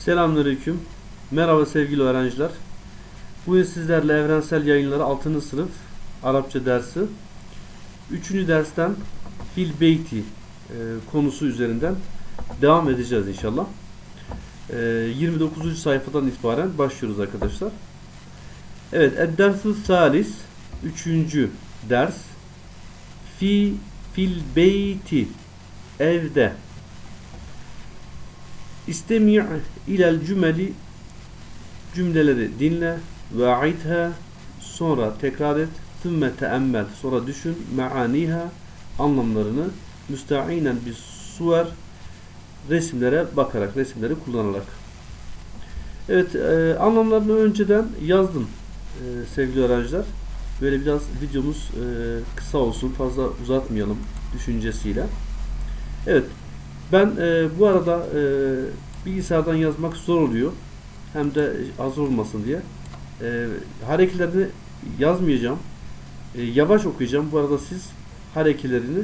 Selamünaleyküm. Merhaba sevgili öğrenciler. Bugün sizlerle evrensel yayınları 6. sınıf Arapça dersi 3. dersten fil beyti e, konusu üzerinden devam edeceğiz inşallah. E, 29. sayfadan itibaren başlıyoruz arkadaşlar. Evet, Ed-Dersu Salis 3. ders fi fil beyti evde İstemi' ilel cümeli cümleleri dinle ve aidha sonra tekrar et. Thümme teemmel sonra düşün. Meaniha anlamlarını müsta'inen bir suver resimlere bakarak resimleri kullanarak. Evet e, anlamlarını önceden yazdım e, sevgili öğrenciler. Böyle biraz videomuz e, kısa olsun fazla uzatmayalım düşüncesiyle. Evet ben e, bu arada e, bilgisayardan yazmak zor oluyor. Hem de az olmasın diye. E, harekelerini yazmayacağım. E, yavaş okuyacağım. Bu arada siz harekelerini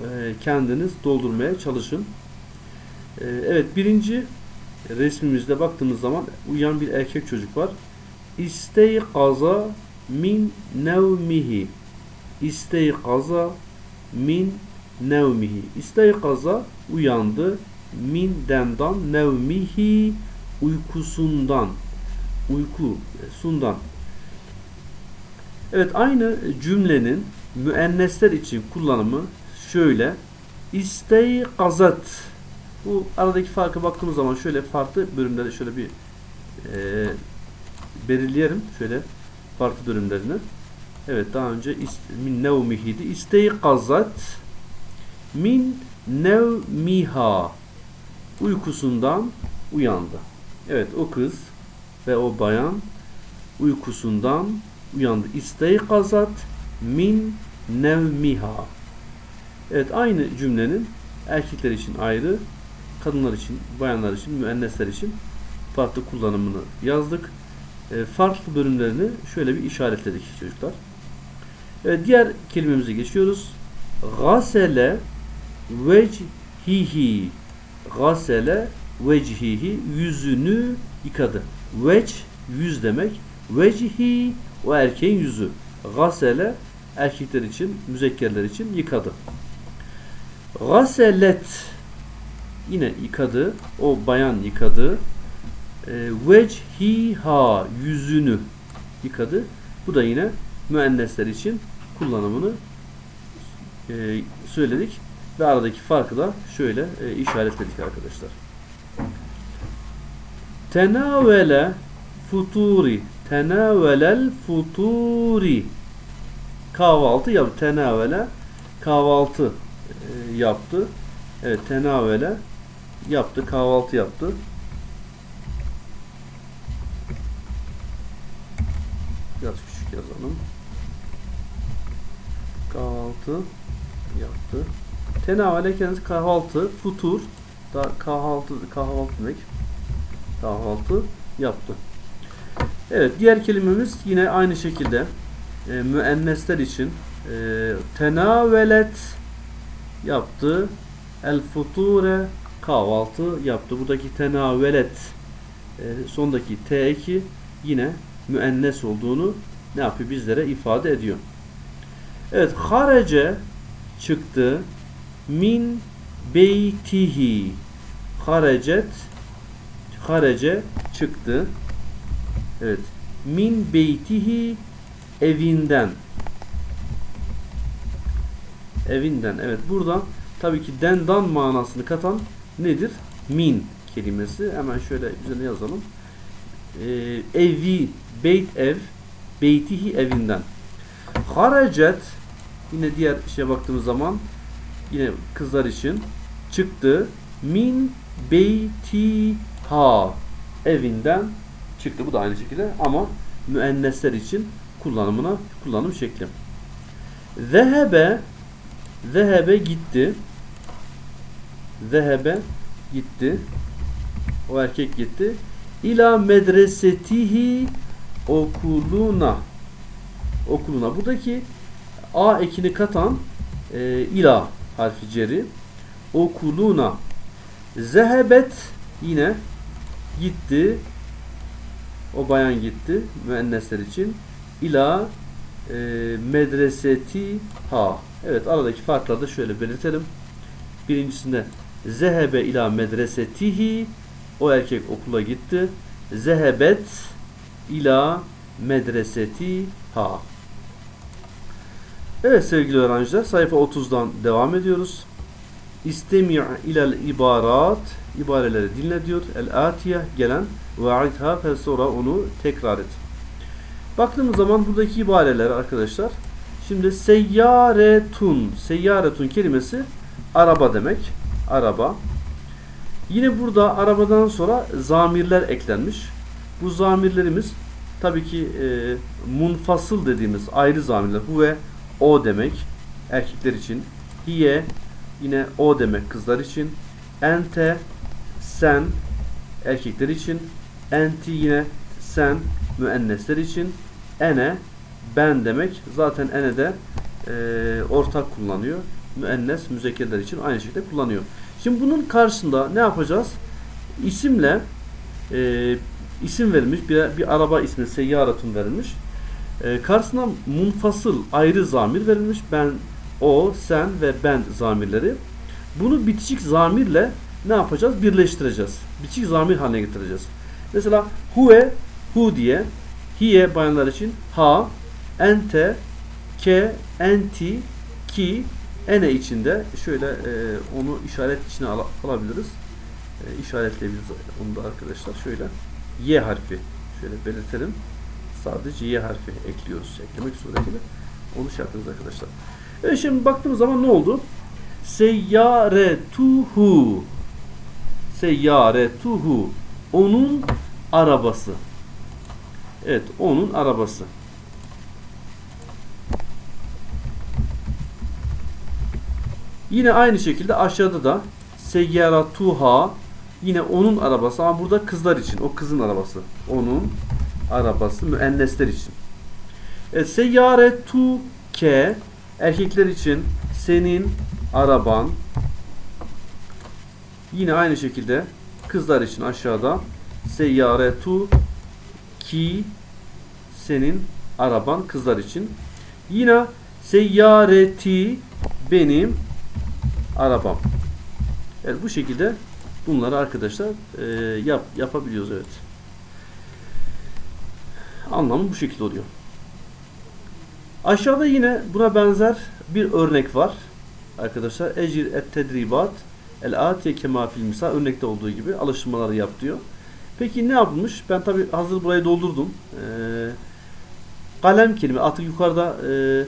e, kendiniz doldurmaya çalışın. E, evet birinci resmimizde baktığımız zaman uyuyan bir erkek çocuk var. İsteykaza min nevmihi. İsteykaza min nevmihi. İsteykaza uyandı. Min dendan nevmihi uykusundan. Uyku sundan. Evet aynı cümlenin müennesler için kullanımı şöyle. İsteykazat. Bu aradaki farka baktığımız zaman şöyle farklı bölümleri şöyle bir e, belirleyelim. Şöyle farklı bölümlerini. Evet daha önce min nevmihiydi. İsteykazat min nevmiha uykusundan uyandı. Evet o kız ve o bayan uykusundan uyandı. İsteykazat min nevmiha. Evet aynı cümlenin erkekler için ayrı, kadınlar için, bayanlar için, müennesler için farklı kullanımını yazdık. E, farklı bölümlerini şöyle bir işaretledik çocuklar. Evet, diğer kelimemize geçiyoruz. Gasele vecihihi gasele vecihihi yüzünü yıkadı. Vec yüz demek. Vecihi o erkeğin yüzü. Gasele erkekler için, müzekkerler için yıkadı. Gaselet yine yıkadı. O bayan yıkadı. E, vecihiha yüzünü yıkadı. Bu da yine müennesler için kullanımını e, söyledik. Ve aradaki farkı da şöyle e, işaretledik arkadaşlar. Tenavele futuri. Tenavelel futuri. Kahvaltı yaptı. Tenavele kahvaltı e, yaptı. Evet tenavele yaptı. Kahvaltı yaptı. Biraz küçük yazalım. Kahvaltı yaptı. Tenavale kendisi kahvaltı, futur, da kahvaltı, kahvaltı demek. Kahvaltı yaptı. Evet, diğer kelimemiz yine aynı şekilde e, müennesler için e, tenavelet yaptı. El future kahvaltı yaptı. Buradaki tenavelet e, sondaki T2 yine müennes olduğunu ne yapıyor bizlere ifade ediyor. Evet, harece çıktı min beytihi harecet harece çıktı. Evet. Min beytihi evinden. Evinden. Evet. Burada tabii ki dendan manasını katan nedir? Min kelimesi. Hemen şöyle üzerine yazalım. Ee, evi, beyt ev, beytihi evinden. Harecet yine diğer şeye baktığımız zaman yine kızlar için çıktı. Min beytiha evinden çıktı. Bu da aynı şekilde ama müennesler için kullanımına kullanım şekli. Zehebe zehebe gitti. Zehebe gitti. O erkek gitti. İla medresetihi okuluna okuluna. Buradaki a ekini katan e, ila harfi ceri. Okuluna. Zehebet yine gitti. O bayan gitti müennesler için. İla e, medreseti ha. Evet aradaki farkları da şöyle belirtelim. Birincisinde zehebe ila medresetihi o erkek okula gitti. Zehebet ila medreseti ha. Evet sevgili öğrenciler sayfa 30'dan devam ediyoruz. İstemi' ilel ibarat ibareleri dinle diyor. El atiye gelen ve aitha sonra onu tekrar et. Baktığımız zaman buradaki ibareler arkadaşlar. Şimdi seyyaretun seyyaretun kelimesi araba demek. Araba. Yine burada arabadan sonra zamirler eklenmiş. Bu zamirlerimiz tabii ki e, munfasıl dediğimiz ayrı zamirler. Huve o demek erkekler için. Hiye yine o demek kızlar için. Ente sen erkekler için. Enti yine sen müennesler için. Ene ben demek. Zaten ene de e, ortak kullanıyor. Müennes müzekkerler için aynı şekilde kullanıyor. Şimdi bunun karşısında ne yapacağız? İsimle e, isim verilmiş bir, bir araba ismi seyyaratun verilmiş. E, karşısına munfasıl ayrı zamir verilmiş. Ben, o, sen ve ben zamirleri. Bunu bitişik zamirle ne yapacağız? Birleştireceğiz. Bitişik zamir haline getireceğiz. Mesela huve, hu diye, hiye bayanlar için ha, ente, ke, enti, ki, ene içinde şöyle e, onu işaret içine al alabiliriz. E, işaretleyebiliriz onu da arkadaşlar. Şöyle y harfi şöyle belirtelim. Sadece y harfi ekliyoruz. Eklemek suretiyle onu şey yapıyoruz arkadaşlar. Evet şimdi baktığımız zaman ne oldu? Seyyaretuhu Seyyaretuhu onun arabası. Evet, onun arabası. Yine aynı şekilde aşağıda da seyyaratuha yine onun arabası ama burada kızlar için. O kızın arabası. Onun arabası müennesler için. Evet, seyyaretuke erkekler için senin araban. Yine aynı şekilde kızlar için aşağıda seyyaretu ki senin araban kızlar için. Yine seyyareti benim arabam. Evet bu şekilde bunları arkadaşlar e, yap, yapabiliyoruz evet. Anlamı bu şekilde oluyor. Aşağıda yine buna benzer bir örnek var. Arkadaşlar ecir et tedribat el atiye kema fil misal örnekte olduğu gibi alıştırmaları yap diyor. Peki ne yapılmış? Ben tabi hazır burayı doldurdum. Ee, kalem kelime artık yukarıda e,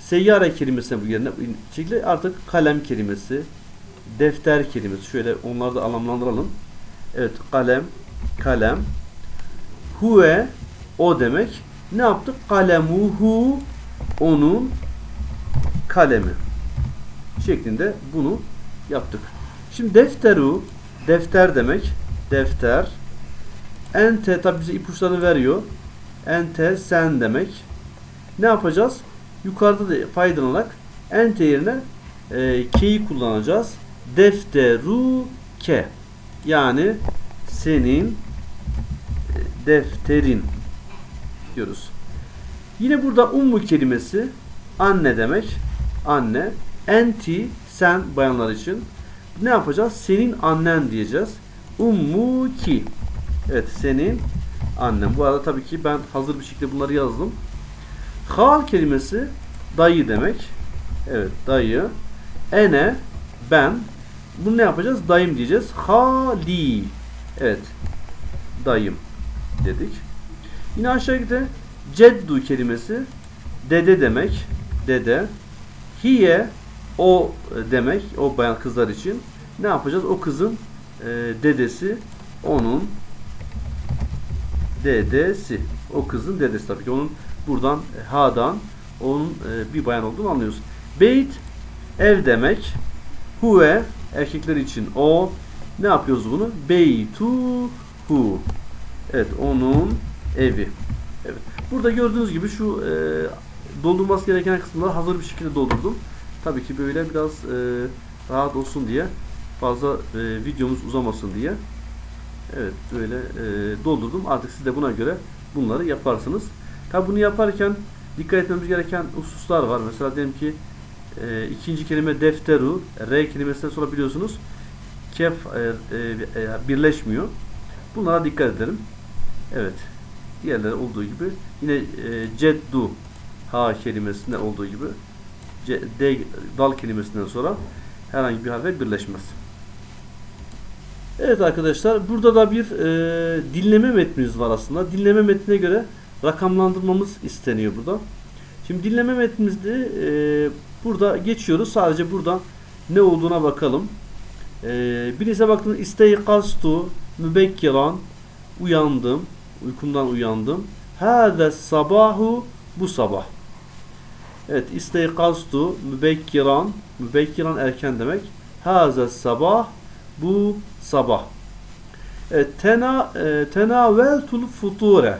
seyyare kelimesine bu yerine şekilde artık kalem kelimesi, defter kelimesi şöyle onları da anlamlandıralım. Evet kalem, kalem. Huve o demek. Ne yaptık? Kalemuhu onun kalemi şeklinde bunu yaptık. Şimdi defteru defter demek. Defter. Ente tabi bize ipuçlarını veriyor. Ente sen demek. Ne yapacağız? Yukarıda da faydalanarak ente yerine e, ke'yi kullanacağız. Defteru ke. Yani senin e, defterin diyoruz. Yine burada ummu kelimesi anne demek. Anne. Enti sen bayanlar için. Ne yapacağız? Senin annen diyeceğiz. Ummu ki. Evet senin annen. Bu arada tabii ki ben hazır bir şekilde bunları yazdım. Hal kelimesi dayı demek. Evet dayı. Ene ben. Bunu ne yapacağız? Dayım diyeceğiz. Hali. Evet. Dayım dedik. Yine aşağıda ceddu kelimesi dede demek. Dede. Hiye o demek. O bayan kızlar için. Ne yapacağız? O kızın e, dedesi onun dedesi. O kızın dedesi tabii ki. Onun buradan e, ha'dan onun e, bir bayan olduğunu anlıyoruz. Beyt ev demek. Huve erkekler için o. Ne yapıyoruz bunu? Beytu hu. Evet onun evi. Evet. Burada gördüğünüz gibi şu e, doldurması gereken kısımları hazır bir şekilde doldurdum. Tabii ki böyle biraz e, rahat olsun diye fazla e, videomuz uzamasın diye Evet böyle e, doldurdum. Artık siz de buna göre bunları yaparsınız. Tabi bunu yaparken dikkat etmemiz gereken hususlar var. Mesela diyelim ki e, ikinci kelime defteru, R kelimesinden sonra biliyorsunuz kef e, e, e, birleşmiyor. Bunlara dikkat edelim. Evet. Diğerleri olduğu gibi yine e, ceddu ha kelimesinde olduğu gibi ce, de, dal kelimesinden sonra herhangi bir harfe birleşmez. Evet arkadaşlar burada da bir e, dinleme metnimiz var aslında. Dinleme metnine göre rakamlandırmamız isteniyor burada. Şimdi dinleme metnimizde e, burada geçiyoruz. Sadece burada ne olduğuna bakalım. E, birisi baktım isteykastu mübekkiran uyandım. Uykumdan uyandım. Hâze sabahu bu sabah. Evet isteykastu mübekkiran mübekkiran erken demek. Hâze sabah bu sabah. Evet, tena, e, tenaveltul future.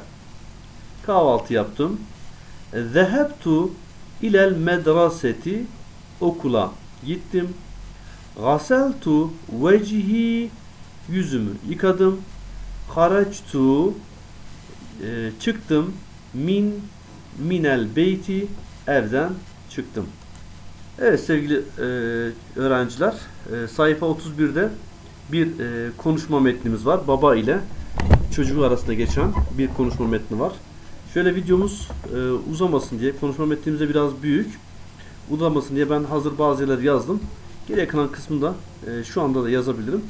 Kahvaltı yaptım. E, Zehebtu ilel medraseti. Okula gittim. Gaseltu vecihi. Yüzümü yıkadım. Haraçtu. E, çıktım. Min minel beyti. Evden çıktım. Evet sevgili e, öğrenciler, e, sayfa 31'de bir e, konuşma metnimiz var. Baba ile çocuğu arasında geçen bir konuşma metni var. Şöyle videomuz e, uzamasın diye, konuşma metnimize biraz büyük, uzamasın diye ben hazır bazı yerler yazdım. Geri kalan kısmında e, şu anda da yazabilirim.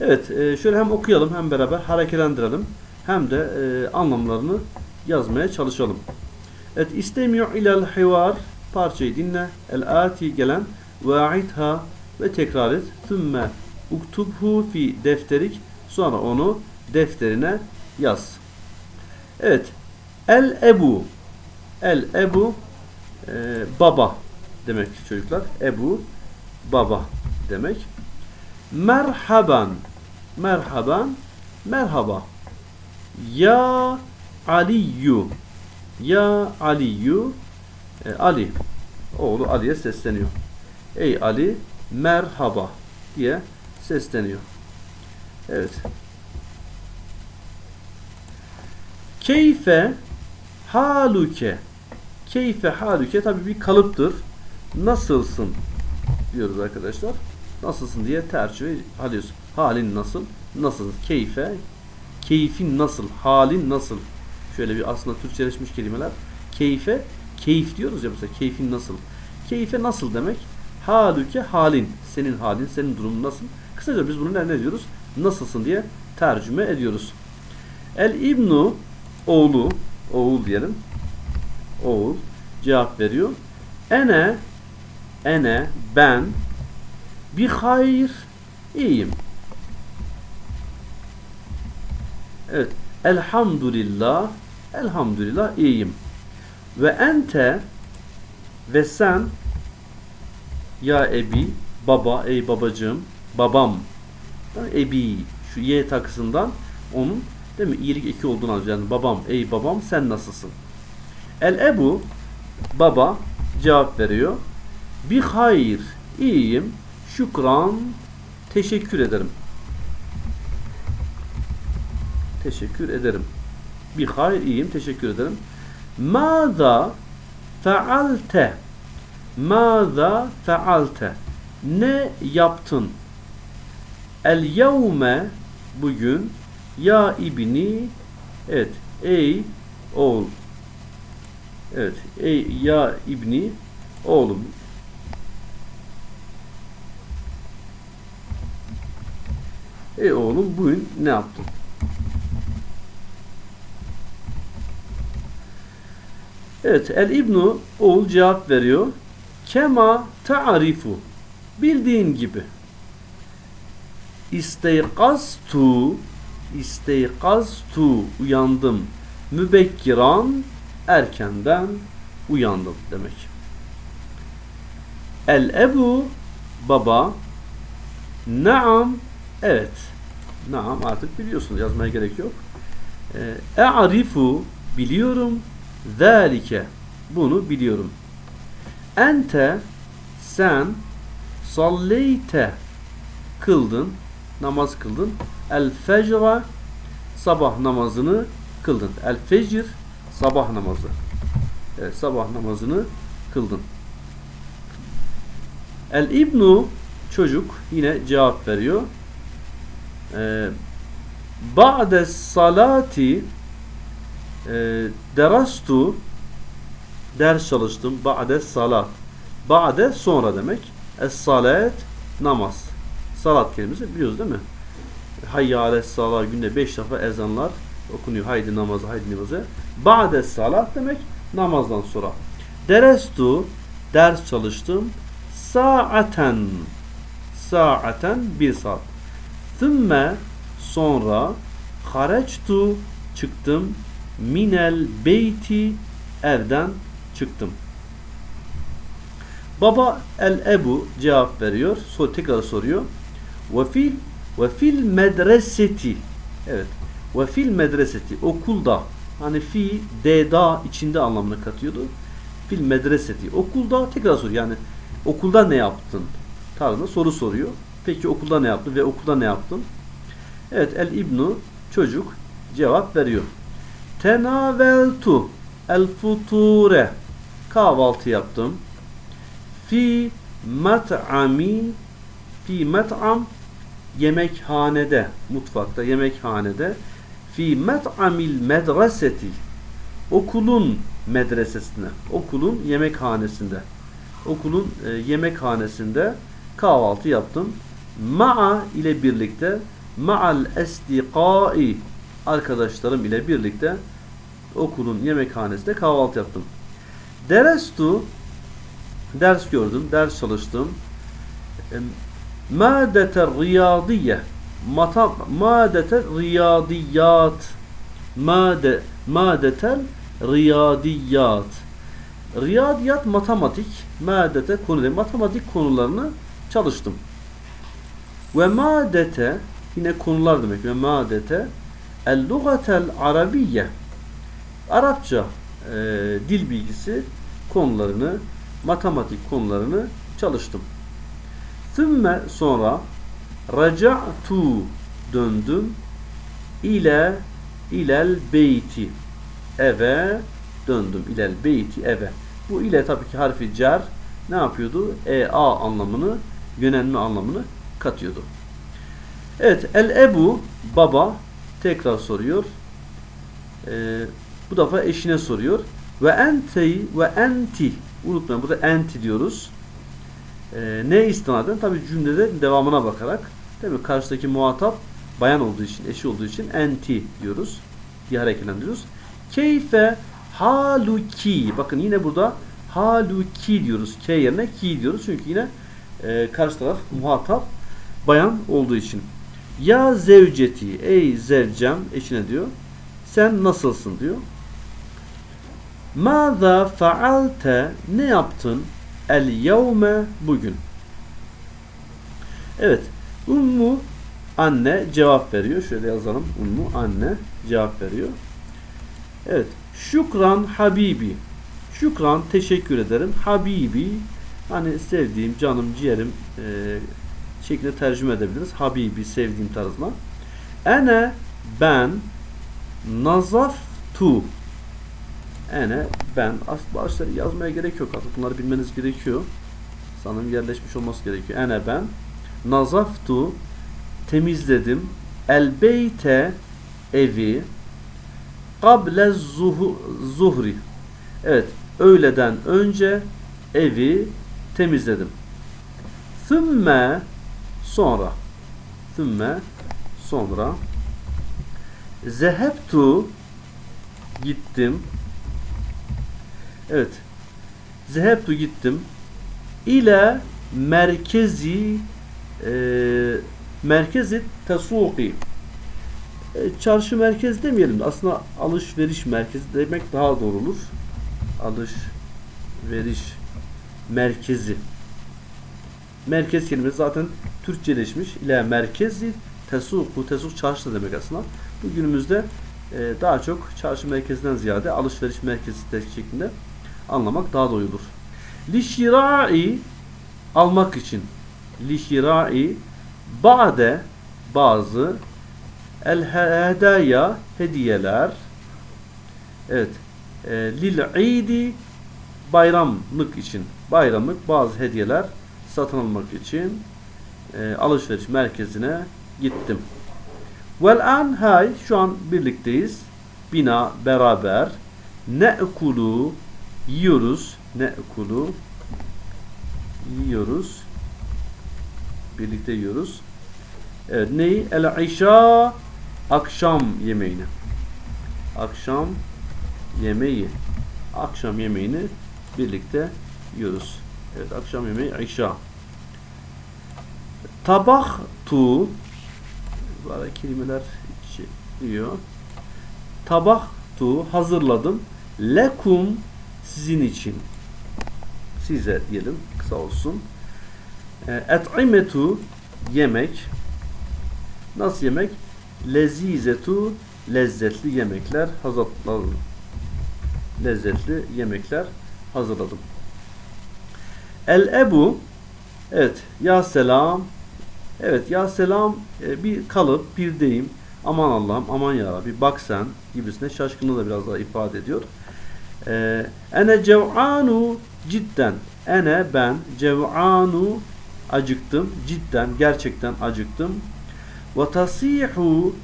Evet, e, şöyle hem okuyalım hem beraber hareketlendirelim. Hem de e, anlamlarını yazmaya çalışalım. Evet, istemiyor ilel hivar parçayı dinle. El ati gelen ve'idha ve tekrar et. Thümme uktubhu fi defterik sonra onu defterine yaz. Evet. El ebu El ebu e, baba demek çocuklar. Ebu baba demek. Merhaban Merhaban Merhaba Ya Aliyu Ya Aliyu e, Ali oğlu Ali'ye sesleniyor. Ey Ali merhaba diye sesleniyor. Evet. Keyfe haluke Keyfe haluke tabi bir kalıptır. Nasılsın diyoruz arkadaşlar. Nasılsın diye tercüme alıyoruz. Halin nasıl? Nasıl? Keyfe keyfin nasıl? Halin nasıl? Şöyle bir aslında Türkçeleşmiş kelimeler. Keyfe keyif diyoruz ya mesela keyfin nasıl? Keyfe nasıl demek? Halüke halin. Senin halin, senin durumun nasıl? Kısaca biz bunu ne, diyoruz? Nasılsın diye tercüme ediyoruz. El İbnu oğlu, oğul diyelim. Oğul cevap veriyor. Ene ene ben bir hayır iyiyim. Evet. Elhamdülillah elhamdülillah iyiyim. Ve ente ve sen ya ebi baba ey babacığım babam ebi şu y takısından onun değil mi iyilik iki olduğunu anlıyoruz. Yani babam ey babam sen nasılsın? El ebu baba cevap veriyor. Bir hayır iyiyim şükran teşekkür ederim. Teşekkür ederim. Bir hayır iyiyim teşekkür ederim. Mâza fealte Mâza fealte Ne yaptın? El yevme bugün ya ibni evet ey oğul evet ey ya ibni oğlum ey oğlum bugün ne yaptın? Evet, El İbnu oğul cevap veriyor. Kema ta'rifu. Bildiğin gibi. İsteykaztu İsteykaztu uyandım. Mübekkiran erkenden uyandım demek. El ebu baba naam evet naam artık biliyorsunuz yazmaya gerek yok. E'arifu biliyorum Zalike bunu biliyorum. Ente sen salleyte kıldın namaz kıldın. El fecre sabah namazını kıldın. El fecr sabah namazı. Evet, sabah namazını kıldın. El ibnu çocuk yine cevap veriyor. Ee, Ba'de salati derastu ders çalıştım. Ba'de salat. Ba'de sonra demek. Es salat namaz. Salat kelimesi biliyoruz değil mi? Hayya ales salat günde 5 defa ezanlar okunuyor. Haydi namaza, haydi namaza. Ba'de salat demek namazdan sonra. Derestu ders çalıştım. Saaten saaten bir saat. Thümme sonra hareçtu çıktım minel beyti evden çıktım. Baba el ebu cevap veriyor. Sor, tekrar soruyor. Ve fil ve fil medreseti. Evet. Ve fil medreseti okulda. Hani fi deda içinde anlamını katıyordu. Fil medreseti okulda tekrar soruyor. Yani okulda ne yaptın? Tarzında soru soruyor. Peki okulda ne yaptın ve okulda ne yaptın? Evet el ibnu çocuk cevap veriyor. Tenaveltu el future kahvaltı yaptım. Fi mat'ami fi mat'am yemekhanede mutfakta yemekhanede fi mat'amil medreseti okulun medresesine okulun yemekhanesinde okulun e, yemekhanesinde kahvaltı yaptım. Ma'a ile birlikte ma'al esdiqai arkadaşlarım ile birlikte okulun yemekhanesinde kahvaltı yaptım. Derestu ders gördüm, ders çalıştım. Madete riyadiye mata madete riyadiyat made madetel riyadiyat riyadiyat matematik madete konuları matematik konularını çalıştım. Ve madete yine konular demek ve madete el lugatel arabiye Arapça e, dil bilgisi konularını matematik konularını çalıştım. Thümme sonra raca'tu döndüm ile ilel beyti eve döndüm ilel beyti eve. Bu ile tabii ki harfi cer ne yapıyordu? E a anlamını yönelme anlamını katıyordu. Evet el ebu baba tekrar soruyor. Ee, bu defa eşine soruyor. Ve enti ve enti unutmayın burada enti diyoruz. Ee, ne istinaden? Tabi cümlede devamına bakarak değil mi? Karşıdaki muhatap bayan olduğu için, eşi olduğu için enti diyoruz. diye hareketlendiriyoruz. Keyfe haluki. Bakın yine burada haluki diyoruz. K yerine ki diyoruz. Çünkü yine e, karşı taraf muhatap bayan olduğu için. Ya zevceti ey zevcem eşine diyor. Sen nasılsın diyor. Mâzâ faalte ne yaptın el yevme bugün. Evet. Ummu anne cevap veriyor. Şöyle yazalım. Ummu anne cevap veriyor. Evet. Şükran Habibi. Şükran teşekkür ederim. Habibi hani sevdiğim, canım, ciğerim e, şeklinde tercüme edebiliriz. Habibi sevdiğim tarzına. Ene ben nazaftu ene ben. Aslında başları yazmaya gerek yok artık. Bunları bilmeniz gerekiyor. Sanırım yerleşmiş olması gerekiyor. Ene ben. Nazaftu temizledim. El beyte evi kable zuhu, zuhri. Evet öğleden önce evi temizledim. Thümme sonra. Thümme sonra. Zehebtu gittim evet. Zehebtu gittim. İle merkezi e, merkezi tesuki. E, çarşı merkezi demeyelim de aslında alışveriş merkezi demek daha doğru olur. Alışveriş merkezi. Merkez kelimesi zaten Türkçeleşmiş. İle merkezi tesuku. Tesuk çarşı demek aslında. Bu günümüzde e, daha çok çarşı merkezinden ziyade alışveriş merkezi şeklinde anlamak daha doğru olur. Lişirai almak için lişirai ba'de bazı el hedaya hediyeler evet e, lil idi bayramlık için bayramlık bazı hediyeler satın almak için e, alışveriş merkezine gittim. Vel an hay şu an birlikteyiz. Bina beraber ne'kulu yiyoruz. Ne'kulu yiyoruz. Birlikte yiyoruz. Evet neyi? El işa akşam yemeğini. Akşam yemeği. Akşam yemeğini birlikte yiyoruz. Evet akşam yemeği işa. Tabak tu böyle kelimeler diyor. Tabak tu hazırladım. Lekum sizin için. Size diyelim kısa olsun. E, Et'imetu yemek. Nasıl yemek? Lezizetu lezzetli yemekler hazırladım. Lezzetli yemekler hazırladım. El ebu evet ya selam evet ya selam e, bir kalıp bir deyim aman Allah'ım aman ya Rabbi bak sen gibisine şaşkınlığı da biraz daha ifade ediyor. E, ene cev'anu cidden. Ene ben cev'anu acıktım cidden gerçekten acıktım. Ve tasihu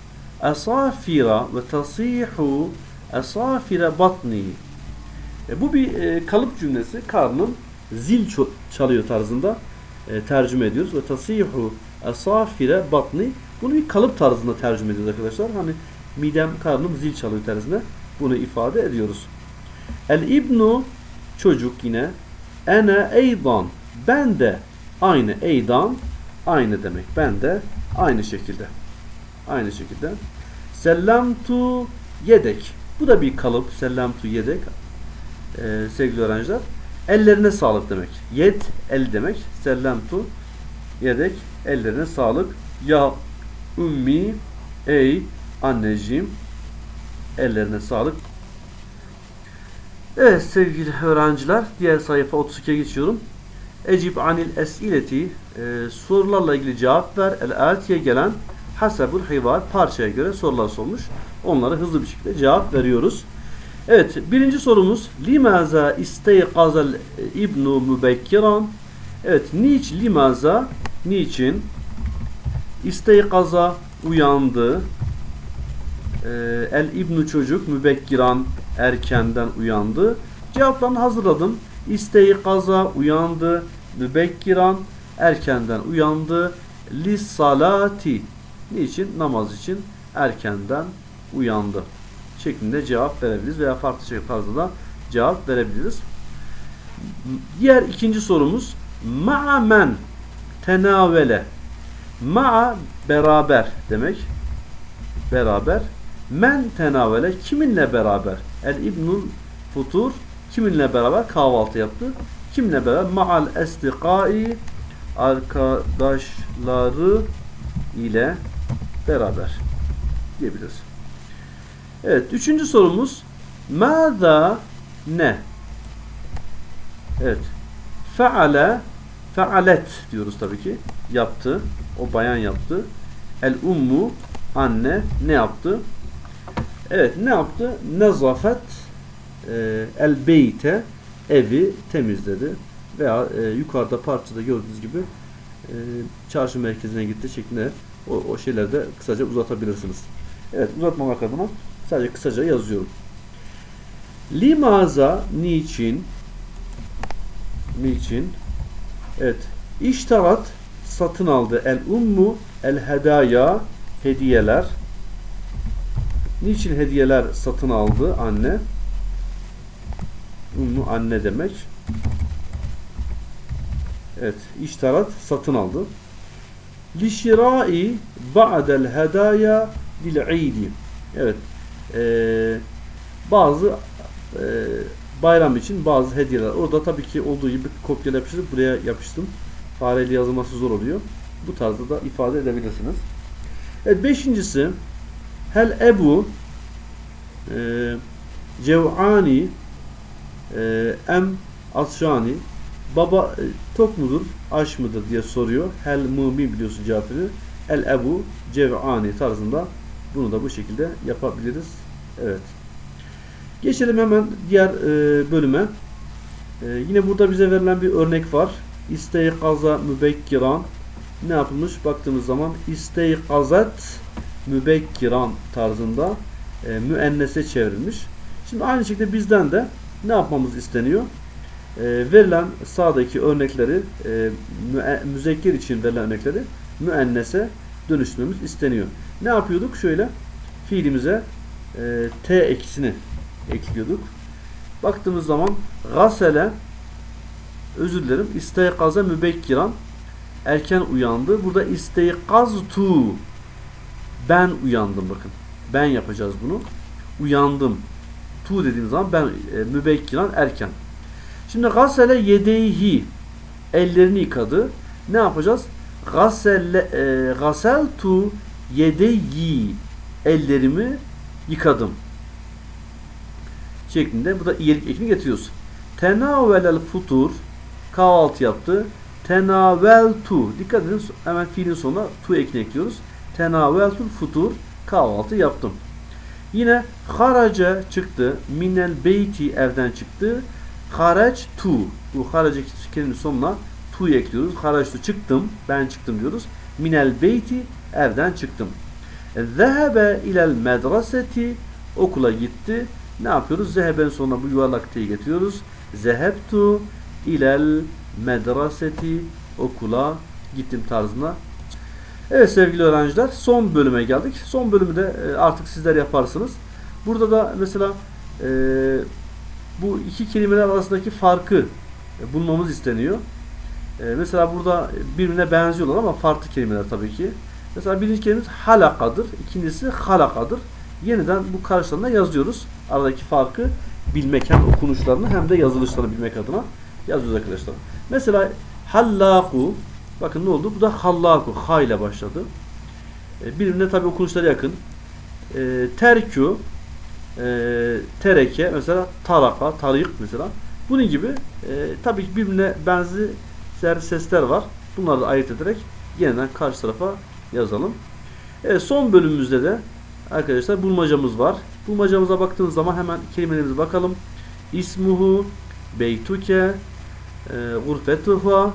asafira ve tasihu asafira batni. E, bu bir e, kalıp cümlesi. Karnım zil çalıyor tarzında e, tercüme ediyoruz. Ve tasihu asafire batni. Bunu bir kalıp tarzında tercüme ediyoruz arkadaşlar. Hani midem karnım zil çalıyor tarzında bunu ifade ediyoruz. El ibnu çocuk yine ene eydan ben de aynı eydan aynı demek. Ben de aynı şekilde. Aynı şekilde. Sellamtu yedek. Bu da bir kalıp. Sellamtu yedek. Ee, sevgili öğrenciler. Ellerine sağlık demek. Yed el demek. Sellamtu yedek. Ellerine sağlık. Ya ümmi ey anneciğim ellerine sağlık. Evet sevgili öğrenciler diğer sayfa 32'ye geçiyorum. Ecib anil esileti e, sorularla ilgili cevap ver. El atiye gelen hasebul hivar parçaya göre sorular sormuş. Onlara hızlı bir şekilde cevap veriyoruz. Evet birinci sorumuz limaza isteyqazal ibnu mübekkiran Evet niç limaza niçin isteyqaza uyandı ee, el ibnu çocuk mübekkiran erkenden uyandı. Cevaplarını hazırladım. İsteyqaza uyandı. Mübekkiran erkenden uyandı. Lis salati niçin? Namaz için erkenden uyandı şeklinde cevap verebiliriz veya farklı şey tarzda da cevap verebiliriz. Diğer ikinci sorumuz ma'amen tenavele ma'a beraber demek beraber men tenavele kiminle beraber el ibnul futur kiminle beraber kahvaltı yaptı kiminle beraber ma'al estikai arkadaşları ile beraber diyebiliriz. Evet, üçüncü sorumuz Mâzâ ne? Evet. Feale fealet diyoruz tabii ki. Yaptı. O bayan yaptı. El ummu anne ne yaptı? Evet, ne yaptı? Nezafet e, el beyte evi temizledi. Veya e, yukarıda parçada gördüğünüz gibi e, çarşı merkezine gitti şeklinde o, o şeyleri de kısaca uzatabilirsiniz. Evet, uzatmamak adına Sadece kısaca yazıyorum. Limaza niçin niçin evet iştarat satın aldı el ummu el hedaya hediyeler niçin hediyeler satın aldı anne ummu anne demek evet iştarat satın aldı lişirai ba'del hedaya lil evet e, bazı e, bayram için bazı hediyeler. Orada tabii ki olduğu gibi kopyala yapıştırıp buraya yapıştım. Fareyle yazılması zor oluyor. Bu tarzda da ifade edebilirsiniz. Evet beşincisi Hel ebu e, cev'ani e, em asşani baba e, tok mudur aç mıdır diye soruyor. Hel mümin biliyorsun cevabını. El ebu cev'ani tarzında bunu da bu şekilde yapabiliriz. Evet. Geçelim hemen diğer e, bölüme. E, yine burada bize verilen bir örnek var. İsteykaza mübekkiran ne yapılmış? Baktığımız zaman isteykazat mübekkiran tarzında e, müennese çevrilmiş. Şimdi aynı şekilde bizden de ne yapmamız isteniyor? E, verilen sağdaki örnekleri e, müe- müzekker için verilen örnekleri müennese dönüştürmemiz isteniyor. Ne yapıyorduk? Şöyle fiilimize e, t ekisini ekliyorduk. Baktığımız zaman gasele özür dilerim isteykaza mübekkiran erken uyandı. Burada isteykaztu ben uyandım bakın. Ben yapacağız bunu. Uyandım. Tu dediğim zaman ben e, mübekkiran erken. Şimdi gasele yedeyhi ellerini yıkadı. Ne yapacağız? Gaselle e, gaseltu yedeyi ellerimi yıkadım. Şeklinde bu da iyilik ekini getiriyoruz. Tenavelel futur kahvaltı yaptı. Tenaveltu dikkat edin hemen fiilin sonuna tu ekini ekliyoruz. Tenaveltul futur kahvaltı yaptım. Yine haraca çıktı. Minel beyti evden çıktı. Harac tu. Bu haraca kelimenin sonuna tu ekliyoruz. Harac tu çıktım. Ben çıktım diyoruz. Minel beyti evden çıktım. Zehebe ilel medreseti okula gitti. Ne yapıyoruz? Zeheben sonuna bu yuvarlak t'yi getiriyoruz. Zehebtu ilel medreseti okula gittim tarzına. Evet sevgili öğrenciler son bölüme geldik. Son bölümü de e, artık sizler yaparsınız. Burada da mesela e, bu iki kelimeler arasındaki farkı e, bulmamız isteniyor. E, mesela burada birbirine benziyorlar ama farklı kelimeler tabii ki. Mesela birinci kelimemiz halakadır. ikincisi halakadır. Yeniden bu karşılarına yazıyoruz. Aradaki farkı bilmek hem okunuşlarını hem de yazılışlarını bilmek adına yazıyoruz arkadaşlar. Mesela hallaku bakın ne oldu? Bu da hallaku ha ile başladı. E, birbirine tabii okunuşları yakın. E, terkü e, tereke mesela taraka, tarik mesela. Bunun gibi e, tabii birbirine benzer sesler var. Bunları da ayırt ederek yeniden karşı tarafa yazalım. Evet, son bölümümüzde de arkadaşlar bulmacamız var. Bulmacamıza baktığınız zaman hemen kelimelerimize bakalım. İsmuhu, beytuke, e, gurfetuha,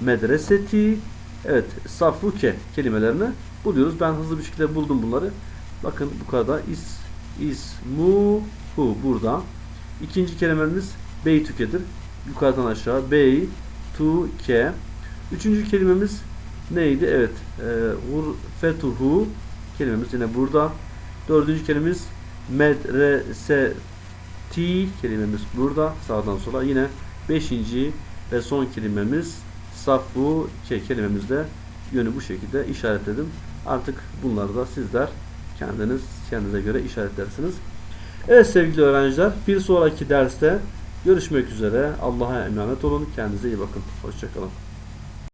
medreseti, evet, safuke kelimelerini buluyoruz. Ben hızlı bir şekilde buldum bunları. Bakın bu kadar. İs, ismuhu burada. İkinci kelimemiz beytükedir. Yukarıdan aşağı. Bey, tu, ke. Üçüncü kelimemiz neydi? Evet. E, gurfetuhu kelimemiz yine burada. Dördüncü kelimemiz medreseti kelimemiz burada. Sağdan sola. Yine beşinci ve son kelimemiz safu ke kelimemizde yönü bu şekilde işaretledim. Artık bunları da sizler kendiniz kendinize göre işaretlersiniz. Evet sevgili öğrenciler bir sonraki derste görüşmek üzere. Allah'a emanet olun. Kendinize iyi bakın. Hoşçakalın.